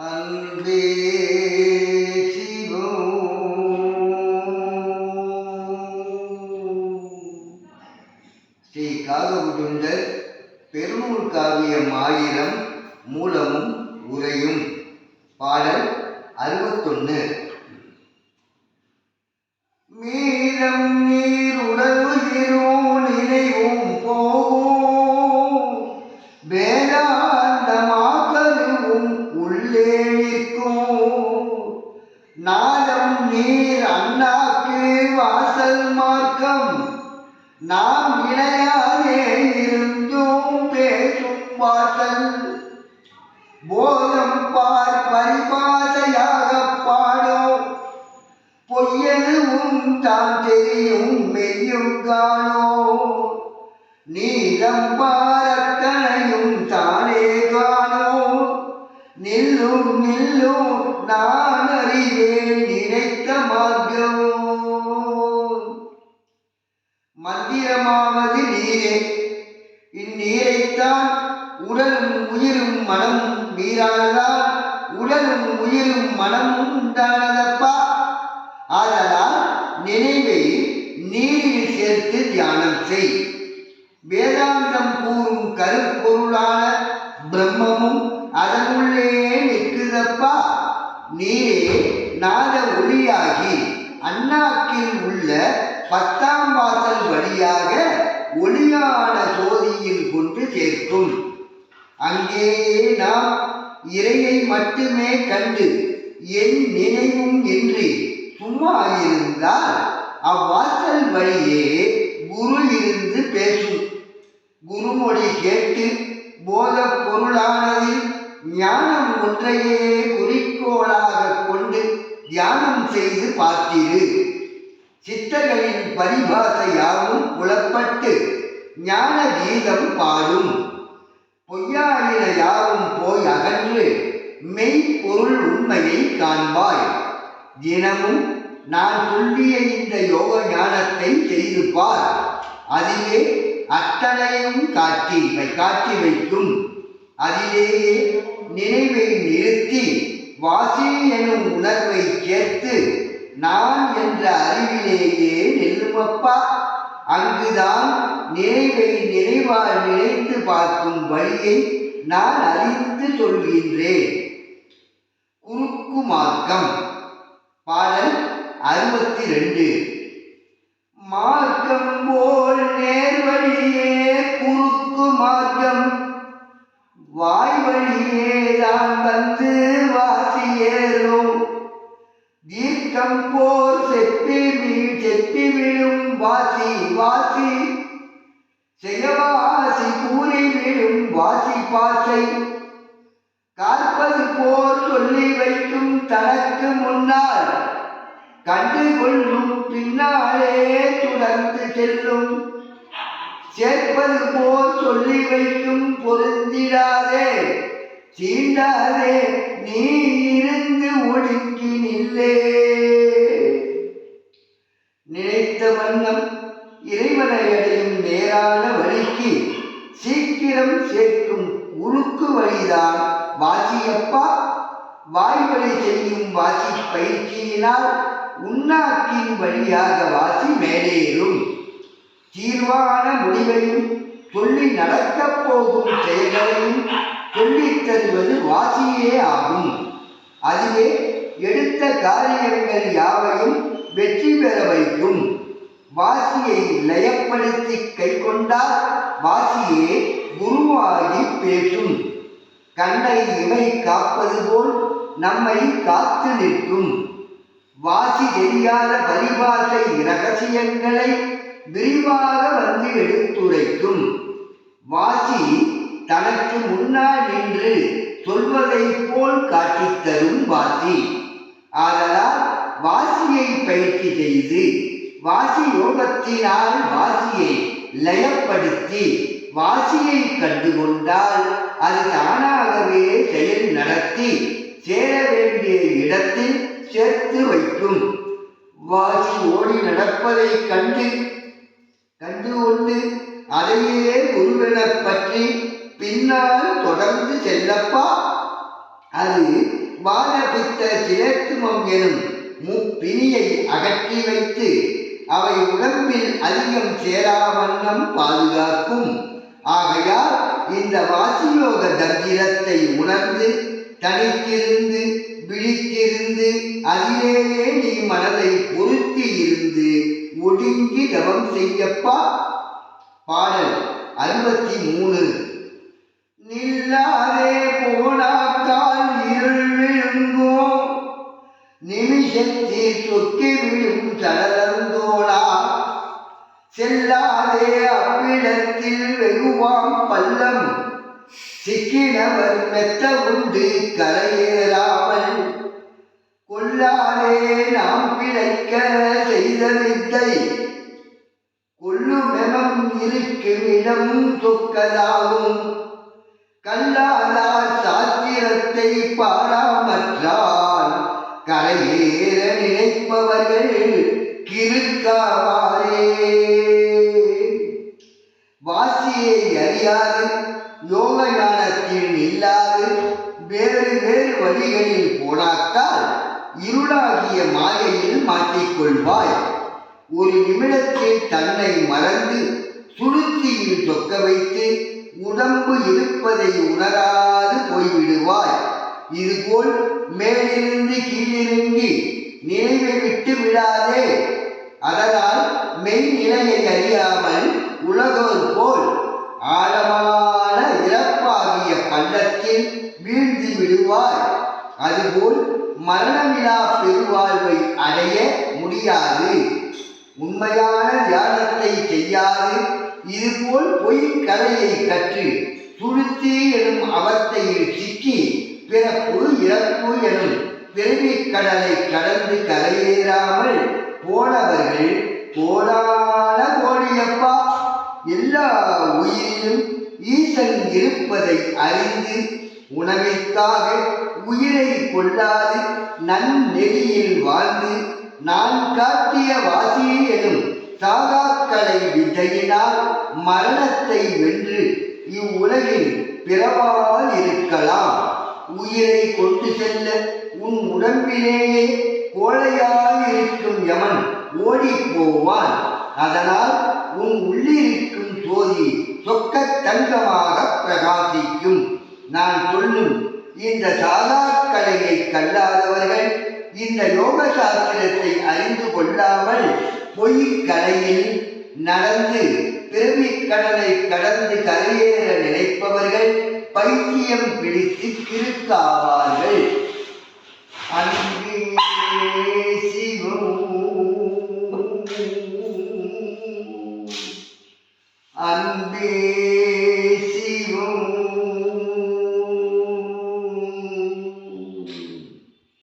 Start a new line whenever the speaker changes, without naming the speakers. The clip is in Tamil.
அன்பே சிவம். ஸ்ரீ காகபுஜுண்டர் பெருநூல் காவியம் ஆயிரம் மூலமும் உரையும் பாடல் அறுபத்தொன்னு நாதம் நீர் அண்ணாக்கு வாசல் மார்க்கம். நாம் இணையாதே இருந்தும் பேசும் வாசல். போதம் பார் பரிபாசையாக பாடும். பொய்யதுவும் தாம் தெரியும் மெய்யும் காணோ நீதம் பாரத் நில்லும் நில்லும் நான் அறிவேன் நினைத்த மார்க்கம் மந்திரமாவது நீரே இந்நீரைத்தான் உடலும் உயிரும் மனமும் நீரானதால் உடலும் உயிரும் மனமும் உண்டானதப்பா. ஆதலால் நினைவை நீரில் சேர்த்து தியானம் செய். வேதாந்தம் கூறும் கருப்பொருளான பிரம்மமும் அதனுள்ளே நாத ஒளியாகி அண்ணாக்கில் உள்ள பத்தாம் வாசல் வழியாக ஒளியான சோதியில் கொண்டு சேர்க்கும். அங்கேயே நாம் இறையை மட்டுமே கண்டு என் நினைவும் இன்றி சும்மா இருந்தால் அவ்வாசல் வழியே குரு இருந்து பேசும். குருமொழி கேட்டு போத பொருளானதில் ஞானம் ஒன்றையே குறிக்கோளாக தியானம் செய்து பார்த்திரு. சித்தர்களின் பரிபாசையாவும் புலப்பட்டு ஞான கீதம் பாடும். பொய்யாயின யாவும் போய் அகன்று மெய் பொருள் உண்மையை காண்பாய். தினமும் நான் சொல்லிய இந்த யோக ஞானத்தை செய்து பார் அதிலே அத்தனையும் காட்டி காட்டி வைக்கும். அதிலேயே நினைவை நிறுத்தி வாசி எனும் உணர்வை சேர்த்து நான் என்ற அறிவிலேயே நெல்லுமப்பா. அங்குதான் நினைவை நினைவால் நினைத்து பார்க்கும் வழியை நான் அறிந்து சொல்கின்றேன். குறுக்கு மார்க்கம். பாடல் அறுபத்தி ரெண்டு. தீர்க்கம் போர் செப்பி மீ செப்பி விழும் வாசி வாசி. செய்யவாசி கூறி விழும் வாசி பாசை. காற்பது போர் சொல்லி வைக்கும் தனக்கு முன்னால் கண்டு கொள்ளும் பின்னாலே தொடர்ந்து செல்லும். சேர்ப்பது போல் சொல்லி வைக்கும் பொருந்திடாதே. சீண்டாதே நீ இருந்து ஒடுங்கி நில்லே. நினைத்த வண்ணம் இறைவனை அடையும் நேரான வழிக்கு சீக்கிரம் சேர்க்கும் உருக்கு வழிதான் வாசியப்பா. வாய்வழி செய்யும் வாசி பயிற்சியினால் உண்ணாக்கின் வழியாக வாசி மேலேறும். தீர்வான முடிவையும் சொல்லி நடக்கப் போகும் செயல்களையும் சொல்லித் தருவது வாசியே ஆகும். அதுவே எடுத்த காரியங்கள் யாவையும் வெற்றி பெற வைக்கும். வாசியை லயப்படுத்தி கை கொண்டால் வாசியே குருவாகி பேசும். கண்ணை இமை காப்பது போல் நம்மை காத்து நிற்கும். வாசி தெரியாத பரிபாசை ரகசியங்களை விரிவாக வந்து எடுத்துரைக்கும். வாசி தனக்கு முன்னால் நின்று சொல்வதைப் போல் காட்டித் தரும் வாசி. ஆதலால் வாசியை பயிற்சி செய்து வாசி யோகத்தினால் வாசியை லயப்படுத்தி வாசியை கண்டுகொண்டால் அது தானாகவே செயல் நடத்தி சேர வேண்டிய இடத்தில் சேர்த்து வைக்கும். வாசி ஓடி நடப்பதை கண்டு கண்டு கொண்டு அதையே குருவெனப் பற்றி பின்னால் தொடர்ந்து செல்லப்பா. அது வானபித்த சிலேத்துமம் எனும் முப்பிணியை அகற்றி வைத்து அவை உடம்பில் அதிகம் சேரா வண்ணம் பாதுகாக்கும். ஆகையால் இந்த வாசியோக தந்திரத்தை உணர்ந்து தனித்திருந்து விழித்திருந்து அதிலேயே நீ மனதை பொருத்தி இருந்து ஒடுங்கி தவம் செய்யப்பா. பாடல் அறுபத்தி மூணு. இல்லாதே போனாக்கால் இருள் விழுங்கோ நிமிஷத்தில் சொக்கி விழும் சடலந்தோடா செல்லாதே அவ்விடத்தில் வெகுவாம் பள்ளம். சிக்கினவர் மெத்த உண்டு கரையேறாமல். கொல்லாதே நாம் பிழைக்க செய்த வித்தை. கொல்லுமெமம் இருக்குமிடம் சொக்கதாகும் கல்லாதார் சாத்திரத்தை பாராமற்றால் கரையேற நினைப்பவர்கள் கிறுக்காவாரே வாசியை அறியாது யோக ஞானத்தில் இல்லாது வேறு வேறு வழிகளில் போனாக்கால் இருளாகிய மாயையில் மாட்டிக்கொள்வாய். ஒரு நிமிடத்தில் தன்னை மறந்து சுருத்தியில் தொக்க வைத்து உடம்பு இருப்பதை உணராது போய்விடுவாய். இதுபோல் மேலிருந்து கீழிறங்கி நினைவை விட்டு விடாதே. அதனால் மெய்நிலையை அறியாமல் உலகோர் போல் ஆழமான இறப்பாகிய பள்ளத்தில் வீழ்ந்து விடுவார் அதுபோல் மரணமிலா பெருவாழ்வை அடைய முடியாது. உண்மையான தியானத்தை செய்யாது. இதுபோல் பொய் கலையை கற்று துருத்தி எனும் அவத்தையில் சிக்கி பிறப்பு இறப்பு எனும் பிறவிக் கடலை கடந்து கரையேறாமல் போனவர்கள் கோடான கோடியப்பா. எல்லா உயிரிலும் ஈசன் இருப்பதை அறிந்து உணவிற்காக உயிரை கொள்ளாது நன்னெறியில் வாழ்ந்து நான் காட்டிய வாசி எனும் சாகாக்களை விதையினால் மரணத்தை வென்று இவ்வுலகில் பிறவால் இருக்கலாம். உயிரை கொண்டு செல்ல உன் உடம்பிலேயே கோழையாய் இருக்கும் யமன் ஓடி போவான். அதனால் உன் உள்ளிருக்கும் ஜோதி சொக்க தங்கமாக பிரகாசிக்கும். நான் சொல்லும் இந்த சாதா கலையை கல்லாதவர்கள் இந்த யோக சாஸ்திரத்தை அறிந்து கொள்ளாமல் பொய் கலையில் நடந்து பிறவிக் கடலை கடந்து கரையேற நினைப்பவர்கள் பைத்தியம் பிடித்து கிறுக்காவார்கள். அந்த